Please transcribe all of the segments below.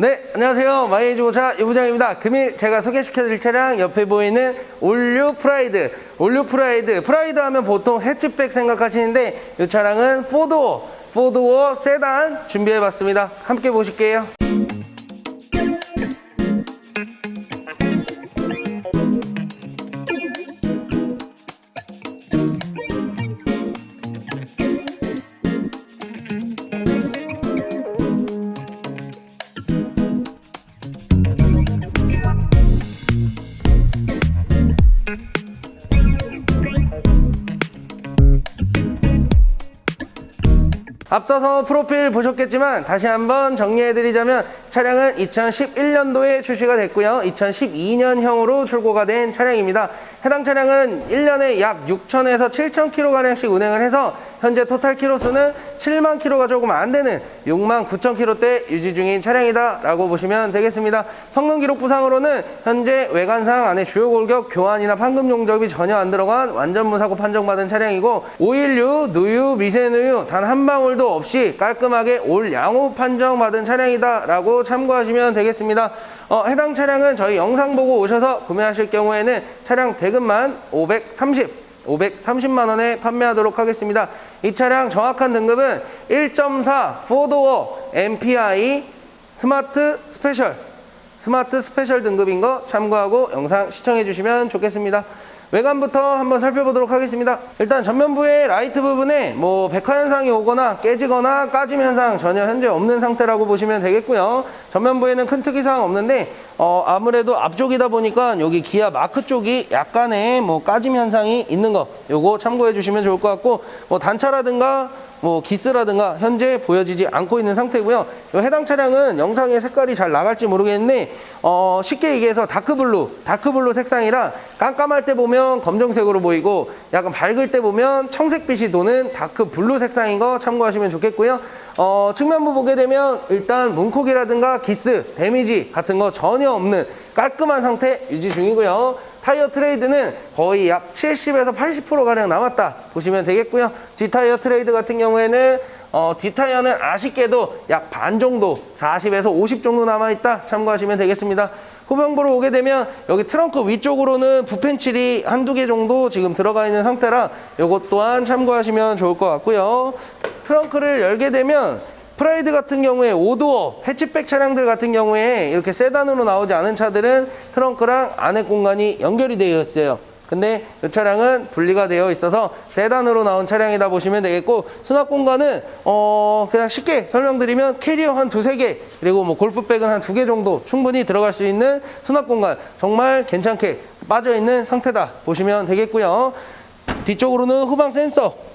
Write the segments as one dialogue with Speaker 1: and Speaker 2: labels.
Speaker 1: 네, 안녕하세요. 마이에이지고차 유부장입니다. 금일 제가 소개시켜드릴 차량 옆에 보이는 올류 프라이드. 올류 프라이드. 프라이드 하면 보통 해치백 생각하시는데 이 차량은 포도어, 포도어 세단 준비해봤습니다. 함께 보실게요. 앞서서 프로필 보셨겠지만 다시 한번 정리해드리자면 차량은 2011년도에 출시가 됐고요. 2012년형으로 출고가 된 차량입니다. 해당 차량은 1년에 약 6천에서 7천 킬로가량씩 운행을 해서 현재 토탈 키로수는 7만 킬로가 조금 안 되는 6만 9천 킬로대 유지 중인 차량이다 라고 보시면 되겠습니다. 성능 기록 부상으로는 현재 외관상 안에 주요 골격 교환이나 판금 용접이 전혀 안 들어간 완전 무사고 판정받은 차량이고 오일류, 누유, 미세누유 단 한 방울도 없이 깔끔하게 올 양호 판정받은 차량이다 라고 참고하시면 되겠습니다. 어, 해당 차량은 저희 영상 보고 오셔서 구매하실 경우에는 차량 대금만 530 530만 원에 판매하도록 하겠습니다. 이 차량 정확한 등급은 1.4 4도어 MPI 스마트 스페셜 스마트 스페셜 등급인 거 참고하고 영상 시청해 주시면 좋겠습니다. 외관부터 한번 살펴보도록 하겠습니다. 일단 전면부의 라이트 부분에 뭐 백화 현상이 오거나 깨지거나 까짐 현상 전혀 현재 없는 상태라고 보시면 되겠고요. 전면부에는 큰 특이사항 없는데 어, 아무래도 앞쪽이다 보니까 여기 기아 마크 쪽이 약간의 뭐 까짐 현상이 있는 거 요거 참고해 주시면 좋을 것 같고 뭐 단차라든가 뭐 기스라든가 현재 보여지지 않고 있는 상태고요. 요 해당 차량은 영상의 색깔이 잘 나갈지 모르겠는데 어, 쉽게 얘기해서 다크블루, 다크블루 색상이라 깜깜할 때 보면 검정색으로 보이고 약간 밝을 때 보면 청색빛이 도는 다크블루 색상인 거 참고하시면 좋겠고요. 어, 측면부 보게 되면 일단 문콕이라든가 기스, 데미지 같은 거 전혀 없는 깔끔한 상태 유지 중이고요. 타이어 트레이드는 거의 약 70에서 80%가량 남았다 보시면 되겠고요. 뒷타이어 트레이드 같은 경우에는 어, 뒷타이어는 아쉽게도 약 반 정도 40에서 50 정도 남아있다 참고하시면 되겠습니다. 후방부로 오게 되면 여기 트렁크 위쪽으로는 부펜칠이 한두 개 정도 지금 들어가 있는 상태라 이것 또한 참고하시면 좋을 것 같고요. 트렁크를 열게 되면 프라이드 같은 경우에 오도어 해치백 차량들 같은 경우에 이렇게 세단으로 나오지 않은 차들은 트렁크랑 안에 공간이 연결이 되어 있어요. 근데 이 차량은 분리가 되어 있어서 세단으로 나온 차량이다 보시면 되겠고 수납 공간은 어 그냥 쉽게 설명드리면 캐리어 한 두세 개 그리고 뭐 골프백은 한 두 개 정도 충분히 들어갈 수 있는 수납 공간 정말 괜찮게 빠져 있는 상태다 보시면 되겠고요. 뒤쪽으로는 후방 센서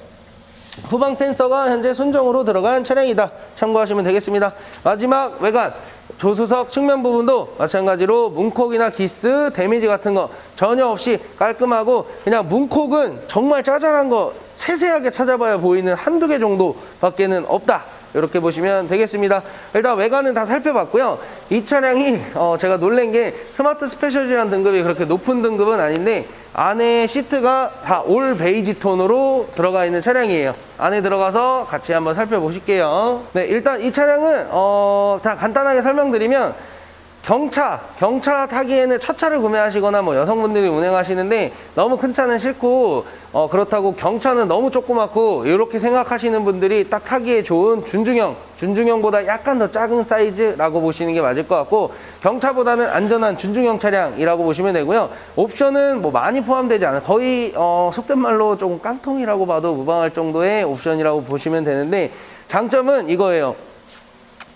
Speaker 1: 후방 센서가 현재 순정으로 들어간 차량이다. 참고하시면 되겠습니다. 마지막 외관. 조수석 측면 부분도 마찬가지로 문콕이나 기스, 데미지 같은 거 전혀 없이 깔끔하고 그냥 문콕은 정말 짜잘한 거 세세하게 찾아봐야 보이는 한두 개 정도 밖에는 없다. 이렇게 보시면 되겠습니다. 일단 외관은 다 살펴봤고요. 이 차량이 어, 제가 놀란 게 스마트 스페셜이라는 등급이 그렇게 높은 등급은 아닌데 안에 시트가 다 올 베이지 톤으로 들어가 있는 차량이에요. 안에 들어가서 같이 한번 살펴보실게요. 네, 일단 이 차량은 어, 다 간단하게 설명드리면 경차, 경차 타기에는 첫 차를 구매하시거나 뭐 여성분들이 운행하시는데 너무 큰 차는 싫고 어 그렇다고 경차는 너무 조그맣고 이렇게 생각하시는 분들이 딱 타기에 좋은 준중형, 준중형보다 약간 더 작은 사이즈라고 보시는 게 맞을 것 같고 경차보다는 안전한 준중형 차량이라고 보시면 되고요. 옵션은 뭐 많이 포함되지 않아요. 거의 어 속된 말로 조금 깡통이라고 봐도 무방할 정도의 옵션이라고 보시면 되는데 장점은 이거예요.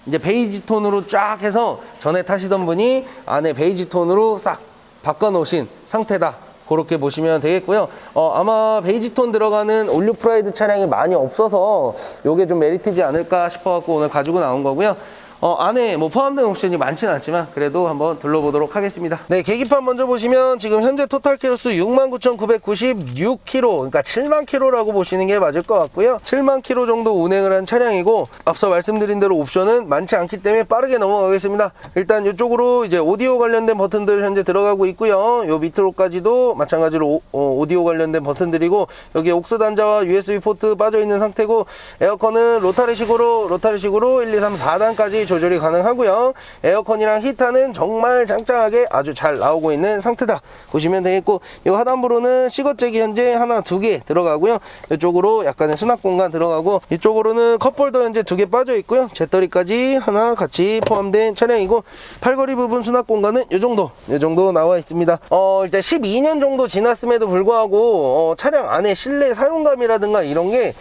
Speaker 1: 이제 베이지 톤으로 쫙 해서 전에 타시던 분이 안에 베이지 톤으로 싹 바꿔 놓으신 상태다. 그렇게 보시면 되겠고요. 어, 아마 베이지 톤 들어가는 올류 프라이드 차량이 많이 없어서 이게 좀 메리트지 않을까 싶어갖고 오늘 가지고 나온 거고요. 어, 안에 뭐 포함된 옵션이 많지는 않지만 그래도 한번 둘러보도록 하겠습니다. 네, 계기판 먼저 보시면 지금 현재 토탈 키로수 69,996km, 그러니까 7만 km라고 보시는 게 맞을 것 같고요. 7만 km 정도 운행을 한 차량이고 앞서 말씀드린 대로 옵션은 많지 않기 때문에 빠르게 넘어가겠습니다. 일단 이쪽으로 이제 오디오 관련된 버튼들 현재 들어가고 있고요. 요 밑으로까지도 마찬가지로 오, 디오 관련된 버튼들이고 여기 옥스 단자와 USB 포트 빠져 있는 상태고 에어컨은 로타리식으로 로타리식으로 1, 2, 3, 4단까지 조절이 가능하고요. 에어컨이랑 히터는 정말 짱짱하게 아주 잘 나오고 있는 상태다 보시면 되겠고 이 하단부로는 시거잭이 현재 하나 두 개 들어가고요. 이쪽으로 약간의 수납 공간 들어가고 이쪽으로는 컵홀더 현재 두 개 빠져 있고요. 배터리까지 하나 같이 포함된 차량이고 팔걸이 부분 수납 공간은 이 정도 이 정도 나와 있습니다. 어 일단 12년 정도 지났음에도 불구하고 어, 차량 안에 실내 사용감이라든가 이런 게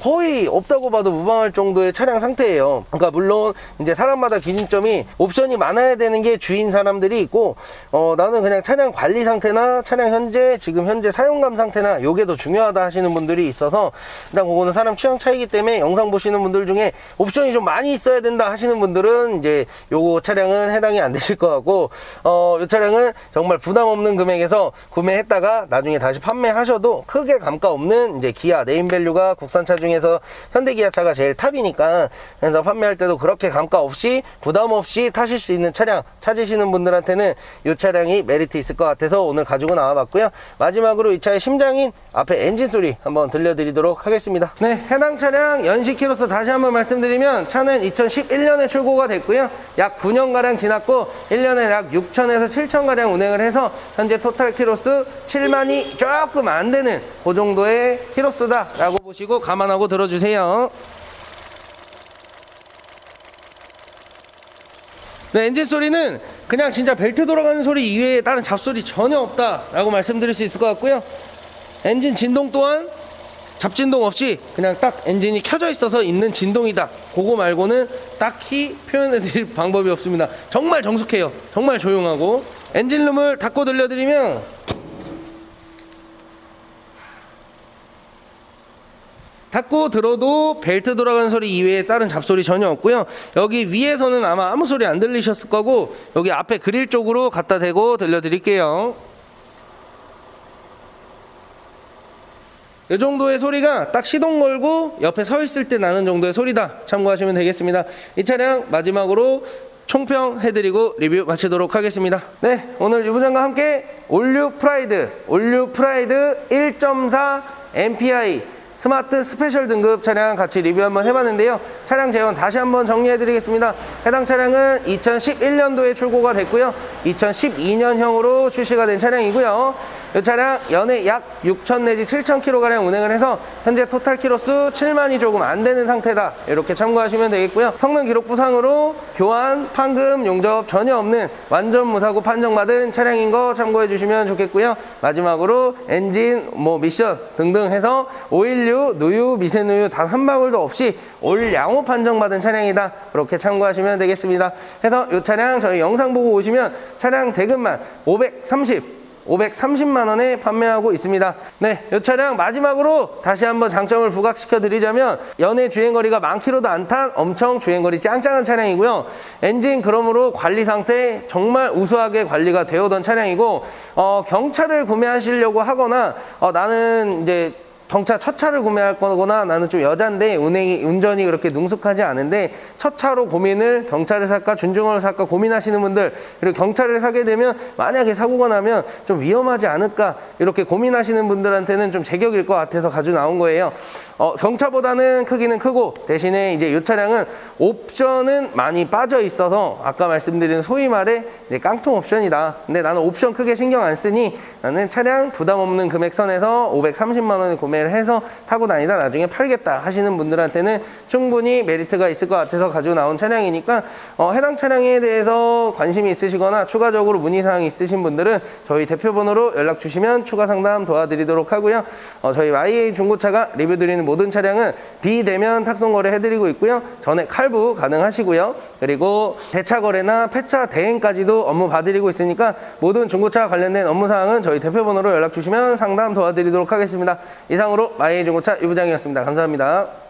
Speaker 1: 거의 없다고 봐도 무방할 정도의 차량 상태예요. 그러니까 물론 이제 사람마다 기준점이 옵션이 많아야 되는 게 주인 사람들이 있고 어 나는 그냥 차량 관리 상태나 차량 현재 지금 현재 사용감 상태나 요게 더 중요하다 하시는 분들이 있어서 일단 그거는 사람 취향 차이기 때문에 영상 보시는 분들 중에 옵션이 좀 많이 있어야 된다 하시는 분들은 이제 요거 차량은 해당이 안 되실 것 같고 어 요 차량은 정말 부담 없는 금액에서 구매했다가 나중에 다시 판매하셔도 크게 감가 없는 이제 기아 네임밸류가 국산 차 중에서 현대기아차가 제일 탑이니까 그래서 판매할 때도 그렇게 감가 없이 부담 없이 타실 수 있는 차량 찾으시는 분들한테는 이 차량이 메리트 있을 것 같아서 오늘 가지고 나와봤고요. 마지막으로 이 차의 심장인 앞에 엔진 소리 한번 들려드리도록 하겠습니다. 네 해당 차량 연식 키로수 다시 한번 말씀드리면 차는 2011년에 출고가 됐고요. 약 9년가량 지났고 1년에 약 6천에서 7천가량 운행을 해서 현재 토탈 키로수 7만이 조금 안 되는 그 정도의 키로수다 라고 보시고 감안하고 들어주세요 네, 엔진 소리는 그냥 진짜 벨트 돌아가는 소리 이외에 다른 잡소리 전혀 없다라고 말씀드릴 수 있을 것 같고요. 엔진 진동 또한 잡진동 없이 그냥 딱 엔진이 켜져 있어서 있는 진동이다. 그거 말고는 딱히 표현해 드릴 방법이 없습니다. 정말 정숙해요. 정말 조용하고 엔진룸을 닫고 들려드리면 닫고 들어도 벨트 돌아가는 소리 이외에 다른 잡소리 전혀 없고요. 여기 위에서는 아마 아무 소리 안 들리셨을 거고 여기 앞에 그릴 쪽으로 갖다 대고 들려드릴게요. 이 정도의 소리가 딱 시동 걸고 옆에 서 있을 때 나는 정도의 소리다 참고하시면 되겠습니다. 이 차량 마지막으로 총평 해드리고 리뷰 마치도록 하겠습니다. 네, 오늘 유부장과 함께 올류 프라이드, 올류 프라이드 1.4 MPI 스마트 스페셜 등급 차량 같이 리뷰 한번 해봤는데요. 차량 재원 다시 한번 정리해드리겠습니다. 해당 차량은 2011년도에 출고가 됐고요. 2012년형으로 출시가 된 차량이고요. 이 차량 연에 약 6천 내지 7천 킬로가량 운행을 해서 현재 토탈 키로수 7만이 조금 안 되는 상태다. 이렇게 참고하시면 되겠고요. 성능 기록 부상으로 교환, 판금, 용접 전혀 없는 완전 무사고 판정받은 차량인 거 참고해 주시면 좋겠고요. 마지막으로 엔진, 뭐 미션 등등 해서 오일류, 누유, 미세누유 단 한 방울도 없이 올 양호 판정받은 차량이다. 그렇게 참고하시면 되겠습니다. 해서 이 차량 저희 영상 보고 오시면 차량 대금만 530 530만 원에 판매하고 있습니다. 네, 이 차량 마지막으로 다시 한번 장점을 부각시켜 드리자면 연애 주행거리가 만 킬로도 안 탄 엄청 주행거리 짱짱한 차량이고요. 엔진 그러므로 관리 상태 정말 우수하게 관리가 되어던 차량이고 어, 경차를 구매하시려고 하거나 어, 나는 이제 경차 첫 차를 구매할 거거나 나는 좀 여잔데 운행이 운전이 그렇게 능숙하지 않은데 첫 차로 고민을 경차를 살까 준중을 살까 고민하시는 분들 그리고 경차를 사게 되면 만약에 사고가 나면 좀 위험하지 않을까 이렇게 고민하시는 분들한테는 좀 제격일 것 같아서 가지고 나온 거예요. 어, 경차보다는 크기는 크고 대신에 이제 이 차량은 옵션은 많이 빠져 있어서 아까 말씀드린 소위 말해 이제 깡통 옵션이다. 근데 나는 옵션 크게 신경 안 쓰니 나는 차량 부담 없는 금액 선에서 530만 원에 구매 를 해서 타고 다니다 나중에 팔겠다 하시는 분들한테는 충분히 메리트가 있을 것 같아서 가지고 나온 차량이니까 어, 해당 차량에 대해서 관심이 있으시거나 추가적으로 문의사항이 있으신 분들은 저희 대표번호로 연락 주시면 추가 상담 도와드리도록 하고요. 어, 저희 YA 중고차가 리뷰 드리는 모든 차량은 비대면 탁송 거래 해드리고 있고요. 전액 할부 가능하시고요. 그리고 대차 거래나 폐차 대행까지도 업무 봐드리고 있으니까 모든 중고차 관련된 업무 사항은 저희 대표번호로 연락 주시면 상담 도와드리도록 하겠습니다. 이상 으로 YA 중고차 유부장이었습니다. 감사합니다.